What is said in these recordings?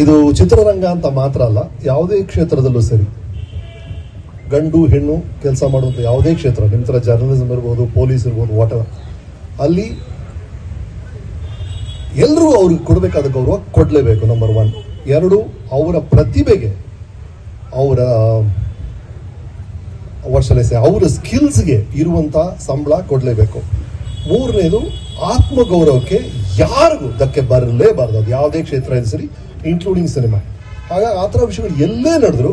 ಇದು ಚಿತ್ರರಂಗ ಅಂತ ಮಾತ್ರ ಅಲ್ಲ, ಯಾವುದೇ ಕ್ಷೇತ್ರದಲ್ಲೂ ಸರಿ. ಗಂಡು, ಹೆಣ್ಣು ಕೆಲಸ ಮಾಡುವಂಥ ಯಾವುದೇ ಕ್ಷೇತ್ರ ನಿಮ್ಮ ಥರ ಜರ್ನಲಿಸಮ್ ಇರ್ಬೋದು ಪೊಲೀಸ್ ಇರ್ಬೋದು ವಾಟ್ ಅಲ್ಲಿ ಎಲ್ಲರೂ ಅವ್ರಿಗೆ ಕೊಡಬೇಕಾದ ಗೌರವ ಕೊಡಲೇಬೇಕು ನಂಬರ್ ಒನ್ ಎರಡು, ಅವರ ಪ್ರತಿಭೆಗೆ ಅವರ ವರ್ಷಲೆಸೆ ಅವರ ಸ್ಕಿಲ್ಸ್ಗೆ ಇರುವಂಥ ಸಂಬಳ ಕೊಡಲೇಬೇಕು. ಮೂರನೇದು, ಆತ್ಮಗೌರವಕ್ಕೆ ಯಾರಿಗೂ ಧಕ್ಕೆ ಬರಲೇಬಾರ್ದು? ಅದು ಯಾವುದೇ ಕ್ಷೇತ್ರ ಇದೆ ಸರಿ ಇನ್ಕ್ಲೂಡಿಂಗ್ ಸಿನಿಮಾ ಹಾಗಾಗಿ ಆ ಥರ ವಿಷಯಗಳು ಎಲ್ಲೇ ನಡೆದ್ರು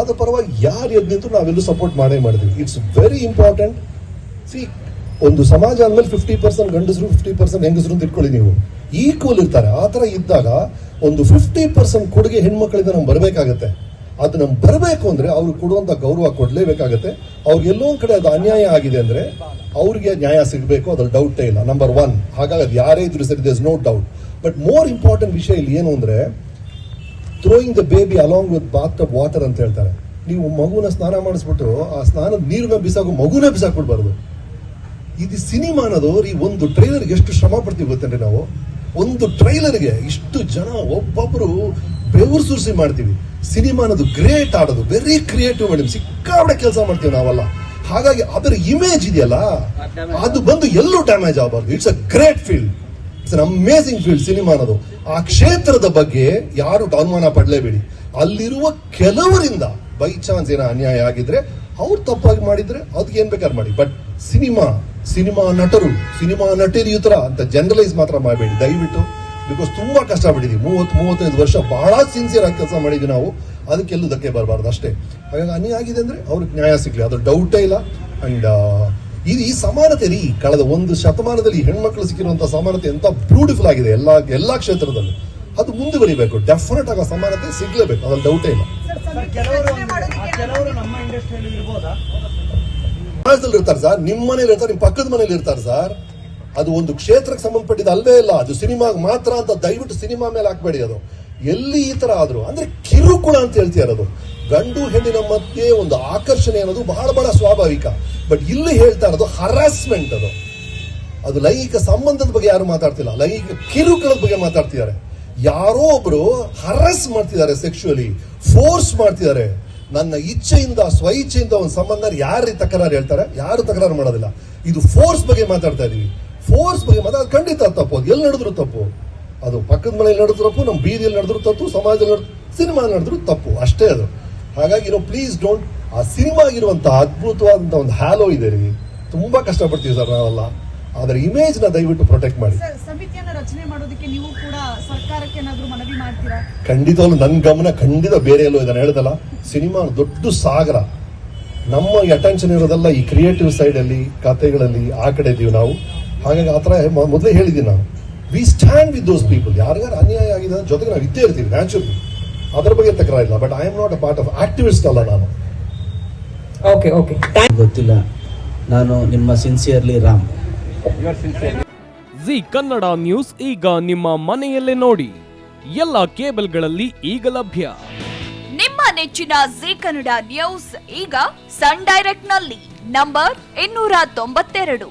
ಅದರ ಪರವಾಗಿ ಯಾರು ಎದ್ದು ನಿಂತರೂ ನಾವೆಲ್ಲೂ ಸಪೋರ್ಟ್ ಮಾಡೇ ಮಾಡಿದ್ವಿ ಇಟ್ಸ್ ವೆರಿ ಇಂಪಾರ್ಟೆಂಟ್ ಸಿ ಒಂದು ಸಮಾಜ ಅಂದಮೇಲೆ ಫಿಫ್ಟಿ ಪರ್ಸೆಂಟ್ ಗಂಡಸರು ಫಿಫ್ಟಿ ಪರ್ಸೆಂಟ್ ಹೆಂಗಸರು ಅಂತ ಇಟ್ಕೊಳ್ಳಿ ನೀವು. ಈಕ್ವಲ್ ಇರ್ತಾರೆ. ಆ ಥರ ಇದ್ದಾಗ ಒಂದು ಫಿಫ್ಟಿ ಪರ್ಸೆಂಟ್ ಕೊಡುಗೆ ಹೆಣ್ಮಕ್ಳಿಂದ ನಮ್ಗೆ ಬರಬೇಕಾಗತ್ತೆ. ಅದು ನಮ್ಗೆ ಬರಬೇಕು ಅಂದ್ರೆ ಅವ್ರಿಗೆ ಕೊಡುವಂತ ಗೌರವ ಕೊಡಲೇಬೇಕಾಗತ್ತೆ. ಅವ್ರಿಗೆ ಎಲ್ಲೋ ಒಂದ್ ಕಡೆ ಅದು ಅನ್ಯಾಯ ಆಗಿದೆ ಅಂದ್ರೆ ಅವ್ರಿಗೆ ನ್ಯಾಯ ಸಿಗಬೇಕು, ಅದ್ರಲ್ಲಿ ಡೌಟೇ ಇಲ್ಲ. ನಂಬರ್ ಒನ್ ಹಾಗಾಗಿ ಯಾರೇ ಇದ್ರು ಸರಿ there's no doubt but more important ವಿಷಯ ಇಲ್ಲಿ ಏನು ಅಂದ್ರೆ throwing the baby along with bath of water ಅಂತ ಹೇಳ್ತಾರೆ. ನೀವು ಮಗುನ ಸ್ನಾನ ಮಾಡಿಸ್ಬಿಟ್ಟು ಆ ಸ್ನಾನದ ನೀರನ್ನ ಬಿಸಾಕೋ, ಮಗುನ ಬಿಸಾಕ್ಬಿಡ್ಬಾರ್ದು. ಇದು ಸಿನಿಮಾ ಅನ್ನೋದು ಈ ಒಂದು ಟ್ರೈಲರ್ಗೆ ಎಷ್ಟು ಶ್ರಮ ಪಡ್ತೀವಿ ಗೊತ್ತೇನ್ರಿ ನಾವು? ಒಂದು ಟ್ರೈಲರ್ಗೆ ಇಷ್ಟು ಜನ ಒಬ್ಬೊಬ್ರು ಬೆವರು ಸುರಿಸಿ ಮಾಡ್ತೀವಿ. ಸಿನಿಮಾ ಅನ್ನೋದು ಗ್ರೇಟ್ ಆಡೋದು ವೆರಿ ಕ್ರಿಯೇಟಿವ್ ಮೇಡಮ್ ಸಿಕ್ಕಾಪಟ್ಟೆ ಕೆಲಸ ಮಾಡ್ತೀವಿ ನಾವೆಲ್ಲ. ಹಾಗಾಗಿ ಅದರ ಇಮೇಜ್ ಇದೆಯಲ್ಲ, ಅದು ಬಂದು ಎಲ್ಲೂ ಡ್ಯಾಮೇಜ್ ಆಗಬಾರ್ದು. It's a great field it's an amazing field cinema ಅನ್ನೋದು ಆ ಕ್ಷೇತ್ರದ ಬಗ್ಗೆ ಯಾರು ಅನುಮಾನ ಪಡಲೇಬೇಡಿ. ಅಲ್ಲಿರುವ ಕೆಲವರಿಂದ ಬೈ ಚಾನ್ಸ್ ಏನೋ ಅನ್ಯಾಯ ಆಗಿದ್ರೆ, ಅವ್ರು ತಪ್ಪಾಗಿ ಮಾಡಿದ್ರೆ ಅದಕ್ಕೆ ಏನ್ ಬೇಕಾದ್ರೆ ಮಾಡಿ. ಬಟ್ ಸಿನಿಮಾ ಸಿನಿಮಾ ನಟರು, ಸಿನಿಮಾ ನಟಿಯರ ಅಂತ ಜನರಲೈಸ್ ಮಾತ್ರ ಮಾಡಬೇಡಿ. ದಯವಿಟ್ಟು ಬಿಕಾಸ್ ತುಂಬಾ ಕಷ್ಟ ಪಟ್ಟಿದ್ದೀವಿ ಮೂವತ್ತು ಮೂವತ್ತೈದು ವರ್ಷ ಬಹಳ ಸಿನ್ಸಿಯರ್ ಆಗಿ ಕೆಲಸ ಮಾಡಿದ್ವಿ ನಾವು. ಅದಕ್ಕೆಲ್ಲೂ ಧಕ್ಕೆ ಬರಬಾರ್ದು ಅಷ್ಟೇ. ಹಾಗಾಗಿ ಅನ್ಯಾಯ ಆಗಿದೆ ಅಂದ್ರೆ ಅವ್ರಿಗೆ ನ್ಯಾಯ ಸಿಗ್ಲಿ. ಅದು ಡೌಟೇ ಇಲ್ಲ. ಅಂಡ್ ಇದು ಈ ಸಮಾನತೆ ರೀ ಕಳೆದ ಒಂದು ಶತಮಾನದಲ್ಲಿ ಹೆಣ್ಮಕ್ಳು ಸಿಕ್ಕಿರುವಂಥ ಸಮಾನತೆ ಎಂತ ಬ್ಯೂಟಿಫುಲ್ ಆಗಿದೆ. ಎಲ್ಲಾ ಎಲ್ಲಾ ಕ್ಷೇತ್ರದಲ್ಲೂ. ಅದು ಮುಂದುವರಿಬೇಕು. ಡೆಫಿನೆಟ್ ಆಗ ಸಮಾನತೆ ಸಿಗ್ಲೇಬೇಕು. ಅದ್ರಲ್ಲಿ ಡೌಟೇ ಇಲ್ಲ. ಸರ್ ಕೆಲವರು ನಮ್ಮ ಇಂಡಸ್ಟ್ರಿಯಲ್ಲಿ ಇರ್ಬೋದಾ? ಸಮಾಜದಲ್ಲಿ ಇರ್ತಾರೆ ಸರ್. ನಿಮ್ಮ ಮನೇಲಿ ಇರ್ತಾರೆ ನಿಮ್ಮ ಪಕ್ಕದ ಮನೇಲಿ ಇರ್ತಾರೆ ಸರ್. ಅದು ಒಂದು ಕ್ಷೇತ್ರಕ್ಕೆ ಸಂಬಂಧಪಟ್ಟಿದ್ದು ಅಲ್ವೇ ಇಲ್ಲ. ಅದು ಸಿನಿಮಾಗೆ ಮಾತ್ರ ಅಂತ ದಯವಿಟ್ಟು ಸಿನಿಮಾ ಮೇಲೆ ಹಾಕಬೇಡಿ ಅದು. ಎಲ್ಲಿ ಈ ತರ ಆದ್ರು. ಅಂದ್ರೆ ಕಿರುಕುಳ ಅಂತ ಹೇಳ್ತೀಯ ಗಂಡು ಹೆಣ್ಣಿನ ಮಧ್ಯೆ ಒಂದು ಆಕರ್ಷಣೆ ಅನ್ನೋದು ಬಹಳ ಬಹಳ ಸ್ವಾಭಾವಿಕ. ಬಟ್ ಇಲ್ಲಿ ಹೇಳ್ತಾ ಇರೋದು ಹರಾಸ್ಮೆಂಟ್ ಅದು. ಅದು ಲೈಂಗಿಕ ಸಂಬಂಧದ ಬಗ್ಗೆ ಯಾರು ಮಾತಾಡ್ತಿಲ್ಲ. ಲೈಂಗಿಕ ಕಿರುಕುಳದ ಬಗ್ಗೆ ಮಾತಾಡ್ತಿದ್ದಾರೆ. ಯಾರೋ ಒಬ್ರು ಹರಸ್ ಮಾಡ್ತಿದ್ದಾರೆ ಸೆಕ್ಷುಯಲಿ ಫೋರ್ಸ್ ಮಾಡ್ತಿದ್ದಾರೆ. ನನ್ನ ಇಚ್ಛೆಯಿಂದ ಸ್ವ ಇಚ್ಛೆಯಿಂದ ಒಂದು ಸಂಬಂಧ ಯಾರು ತಕರಾರು ಹೇಳ್ತಾರೆ? ಯಾರು ತಕರಾರು ಮಾಡೋದಿಲ್ಲ. ಇದು ಫೋರ್ಸ್ ಬಗ್ಗೆ ಮಾತಾಡ್ತಾ ಇದೀವಿ. ಫೋರ್ಸ್ ಬಗ್ಗೆ ಅದು ಖಂಡಿತ ತಪ್ಪು. ಅದು ಎಲ್ಲಿ ನಡೆದ್ರು ತಪ್ಪು. ಅದು ಪಕ್ಕದ ಮನೆಯಲ್ಲಿ ನಡೆದ್ರು ತಪ್ಪು ನಮ್ಮ ಬೀದಿಯಲ್ಲಿ ನಡೆದ್ರು ತಪ್ಪು ಸಮಾಜದಲ್ಲಿ ನಡೆದ್ರು ಸಿನಿಮಾ ನಡೆದ್ರು ತಪ್ಪು. ಅಷ್ಟೇ ಅದು. ಹಾಗಾಗಿ ಇರೋ ಪ್ಲೀಸ್ ಡೋಂಟ್ ಆ ಸಿನಿಮಾಗಿರುವಂಥ ಅದ್ಭುತವಾದಂತಹ ಒಂದು ಹ್ಯಾಲೋ ಇದೆ ರೀ ತುಂಬಾ ಕಷ್ಟಪಡ್ತೀವಿ ಸರ್ ನಾವೆಲ್ಲ. ಅದರ ಇಮೇಜ್ನ ದಯವಿಟ್ಟು ಪ್ರೊಟೆಕ್ಟ್ ಮಾಡಿ. ಸಮಿತಿಯನ್ನ ರಚನೆ ಮಾಡೋದಕ್ಕೆ ನೀವು ಕೂಡ ಸರ್ಕಾರಕ್ಕೆ ಏನಾದ್ರೂ ಮನವಿ ಮಾಡ್ತೀರಾ? ಖಂಡಿತವಾಗ್ಲೂ ನನ್ನ ಗಮನ ಖಂಡಿತ ಬೇರೆ ಎಲ್ಲೋ ಇದನ್ನ ಹೇಳ್ದಲ್ಲ ಸಿನಿಮಾ ದೊಡ್ಡ ಸಾಗರ. ನಮ್ಮ ಅಟೆನ್ಷನ್ ಇರೋದೆಲ್ಲ ಈ ಕ್ರಿಯೇಟಿವ್ ಸೈಡ್ ಅಲ್ಲಿ ಕಥೆಗಳಲ್ಲಿ ಆ ಕಡೆ ಇದೀವಿ ನಾವು. ಹಾಗಾಗಿ ಆ ಥರ ಮೊದಲೇ ಹೇಳಿದ್ದೀನಿ ನಾನು. We stand with those people ಯಾರಿಗಾರು ಅನ್ಯಾಯ ಆಗಿದೆ ಅದ್ರ ಜೊತೆಗೆ ನಾವು ಇದ್ದೇ ಇರ್ತೀವಿ ನ್ಯಾಚುರಲಿ ಅದರ ಬಗ್ಗೆ ತಕರಾರಿಲ್ಲ but I am not a part of activist ಅಲ್ಲ ನಾನು. ಓಕೆ ಓಕೆ ಗೊತ್ತಿಲ್ಲ. ನಾನು ನಿಮ್ಮ sincerely Ram. G Kannada news ಈಗ ನಿಮ್ಮ ಮನೆಯಲ್ಲೇ ನೋಡಿ. ಎಲ್ಲ ಕೇಬಲ್ಗಳಲ್ಲಿ ಈಗ ಲಭ್ಯ. ನಿಮ್ಮ ನೆಚ್ಚಿನ ಜಿ ಕನ್ನಡ ನ್ಯೂಸ್ ಈಗ ಸನ್ ಡೈರೆಕ್ಟ್ನಲ್ಲಿ ನಂಬರ್ ಇನ್ನೂರ ತೊಂಬತ್ತೆರಡು.